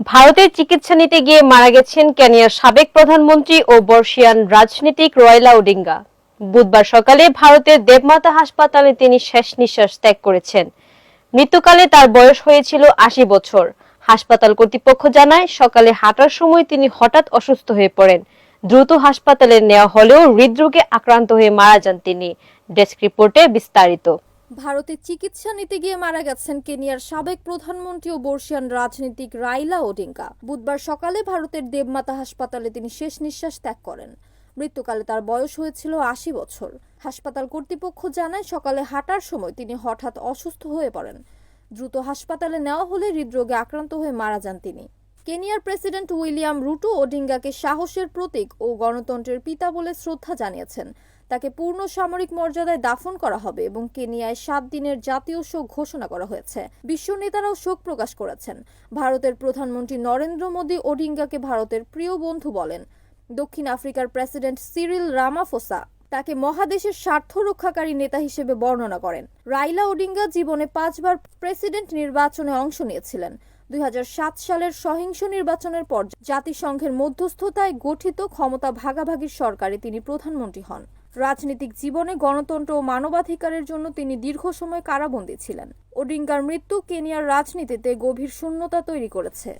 ভারতের চিকিৎসা নিতে গিয়ে মারা গেছেন কেনিয়ার সাবেক প্রধানমন্ত্রী ও বর্ষিয়ান রাজনীতিক রয়লা ওডিঙ্গা। বুধবার সকালে ভারতের দেবমাতা হাসপাতালে তিনি শেষ নিঃশ্বাস ত্যাগ করেছেন। মৃত্যুকালে তার বয়স হয়েছিল আশি বছর। হাসপাতাল কর্তৃপক্ষ জানায়, সকালে হাঁটার সময় তিনি হঠাৎ অসুস্থ হয়ে পড়েন। দ্রুত হাসপাতালে নেওয়া হলেও হৃদরোগে আক্রান্ত হয়ে মারা যান তিনি। ডেস্ক রিপোর্টে বিস্তারিত। ভারতে চিকিৎসা নিতে গিয়ে মারা গেছেন কেনিয়ার সাবেক প্রধানমন্ত্রী ও বর্ষিয়ান রাজনীতিক রাইলা ওডিঙ্গা। বুধবার সকালে ভারতের দেবমাতা হাসপাতালে তিনি শেষ নিঃশ্বাস ত্যাগ করেন। মৃত্যুকালে তার বয়স হয়েছিল আশি বছর। হাসপাতাল কর্তৃপক্ষ জানায় সকালে হাঁটার সময় তিনি হঠাৎ অসুস্থ হয়ে পড়েন। দ্রুত হাসপাতালে নেওয়া হলে হৃদরোগে আক্রান্ত হয়ে মারা যান তিনি। কেনিয়ার প্রেসিডেন্ট উইলিয়াম রুটো ওডিঙ্গাকে সাহসের প্রতীক ও গণতন্ত্রের পিতা বলে শ্রদ্ধা জানিয়েছেন। তাকে পূর্ণ সামরিক মর্যাদায় দাফন করা হবে এবং কেনিয়ায় সাত দিনের জাতীয় শোক ঘোষণা করা হয়েছে। বিশ্ব নেতারাও শোক প্রকাশ করেছেন। ভারতের প্রধানমন্ত্রী নরেন্দ্র মোদী ওডিঙ্গাকে ভারতের প্রিয় বন্ধু বলেন। দক্ষিণ আফ্রিকার প্রেসিডেন্ট সিরিল রামাফোসা তাকে মহাদেশের স্বার্থ রক্ষাকারী নেতা হিসেবে বর্ণনা করেন। রাইলা ওডিঙ্গা জীবনে পাঁচবার প্রেসিডেন্ট নির্বাচনে অংশ নিয়েছিলেন। দুই হাজার সাত সালের সহিংস নির্বাচনের পর জাতিসংঘের মধ্যস্থতায় গঠিত ক্ষমতা ভাগাভাগির সরকারে তিনি প্রধানমন্ত্রী হন। রাজনৈতিক জীবনে গণতন্ত্র ও মানবাধিকারের জন্য তিনি দীর্ঘ সময় কারাবন্দী ছিলেন। ওডিঙ্গার মৃত্যু কেনিয়ার রাজনীতিতে গভীর শূন্যতা তৈরি করেছে।